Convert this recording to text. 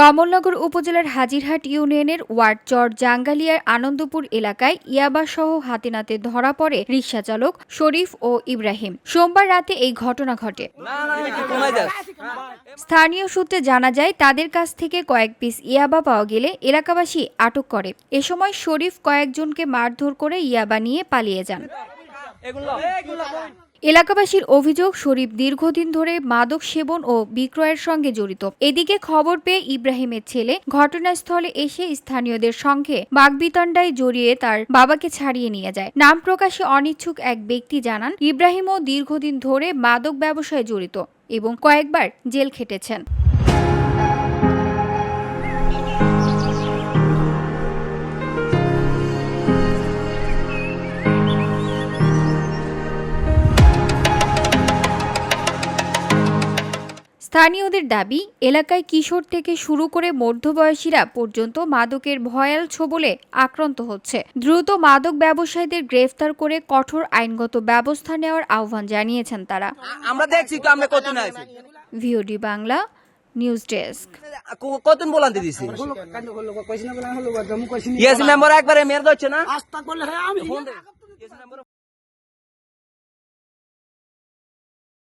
কমলনগর উপজেলার হাজিরহাট ইউনিয়নের ওয়ার্ড চর জাঙ্গালিয়ার আনন্দপুর এলাকায় ইয়াবাসহ হাতে নাতে ধরা পড়ে রিক্সা চালক শরীফ ও ইব্রাহিম সোমবার রাতে এই ঘটনা ঘটে স্থানীয় সূত্রে জানা যায় তাদের কাছ থেকে কয়েক পিস ইয়াবা পাওয়া গেলে এলাকাবাসী আটক করে এ সময় শরীফ কয়েকজনকে মারধর করে ইয়াবা নিয়ে পালিয়ে যান এলাকাবাসীর অভিযোগ শরীফ দীর্ঘদিন ধরে মাদক সেবন ও বিক্রয়ের সঙ্গে জড়িত। এদিকে খবর পেয়ে ইব্রাহিমের ছেলে ঘটনাস্থলে এসে স্থানীয়দের সঙ্গে বাগবিতণ্ডায় জড়িয়ে তার বাবাকে ছাড়িয়ে নিয়ে যায়। নাম প্রকাশে অনিচ্ছুক এক ব্যক্তি জানান ইব্রাহিমও দীর্ঘদিন ধরে মাদক ব্যবসায় জড়িত এবং কয়েকবার জেল খেটেছেন। স্থানীয়দের দাবি এলাকায় কিশোর থেকে শুরু করে মধ্যবয়সীরা পর্যন্ত মাদকের ভয়াল ছোবলে আক্রান্ত হচ্ছে। দ্রুত মাদক ব্যবসায়ীদের গ্রেফতার করে কঠোর আইনগত ব্যবস্থা নেওয়ার আহ্বান জানিয়েছেন তারা। আমরা দেখছি তো আমরা কত না আছি। VOD Bangla news desk. কতন বলান্তে দিছি? ইয়েস মেম্বার একবারে মেরে দিচ্ছে না? আস্থা করলে হ্যাঁ আমি।